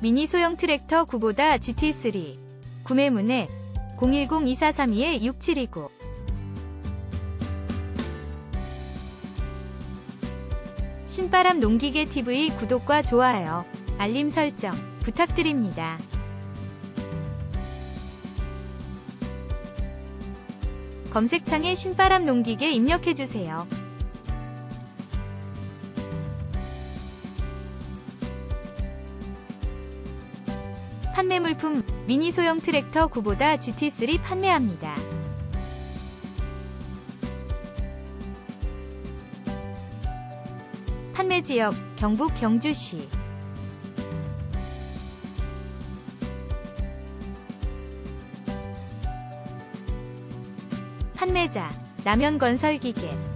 미니 소형 트랙터 구보다 GT3 구매 문의 010-2432-6729 신바람 농기계 TV 구독과 좋아요, 알림 설정 부탁드립니다. 검색창에 신바람 농기계 입력해주세요. 판매 물품 미니 소형 트랙터 구보다 GT3 판매합니다. 판매 지역 경북 경주시 판매자 남현건설기계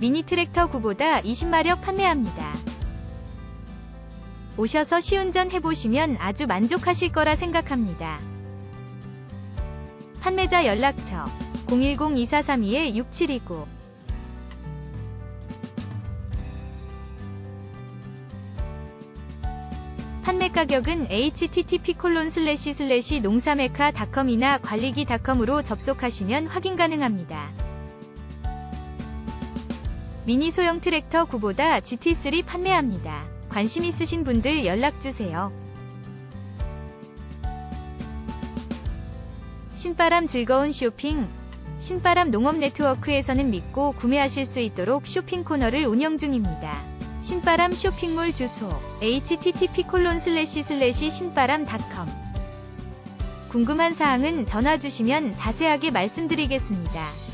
미니 트랙터 구보다 20마력 판매합니다. 오셔서 시운전 해보시면 아주 만족하실 거라 생각합니다. 판매자 연락처 010-2432-6729 판매 가격은 http 콜론 슬래시 슬래시 농사메카닷컴이나 관리기닷컴으로 접속하시면 확인 가능합니다. 미니 소형 트랙터 구보다 GT3 판매합니다. 관심 있으신 분들 연락주세요. 신바람 즐거운 쇼핑 신바람 농업 네트워크에서는 믿고 구매하실 수 있도록 쇼핑 코너를 운영 중입니다. 신바람 쇼핑몰 주소 http 콜론 슬래시 슬래시 신바람닷컴 궁금한 사항은 전화 주시면 자세하게 말씀드리겠습니다.